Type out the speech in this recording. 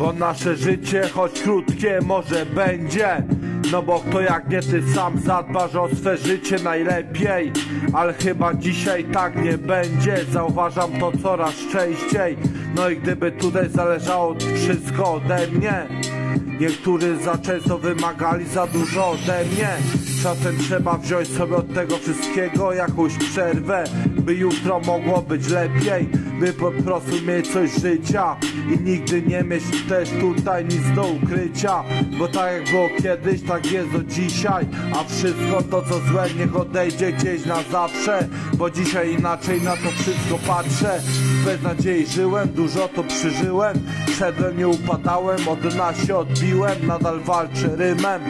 Bo nasze życie, choć krótkie, może będzie. No bo kto jak nie ty sam zadbasz o swe życie najlepiej. Ale chyba dzisiaj tak nie będzie. Zauważam to coraz częściej. No i gdyby tutaj zależało wszystko ode mnie. Niektórzy za często wymagali za dużo ode mnie. Czasem trzeba wziąć sobie od tego wszystkiego jakąś przerwę By jutro mogło być lepiej By po prostu mieć coś życia. I nigdy nie mieć też tutaj nic do ukrycia. Bo tak jak było kiedyś, tak jest do dzisiaj. A wszystko to co złe niech odejdzie gdzieś na zawsze. Bo dzisiaj inaczej na to wszystko patrzę. Bez nadziei żyłem, dużo to przeżyłem. Szedłem, nie upadałem, od nas się odbiłem. Nadal walczę rymem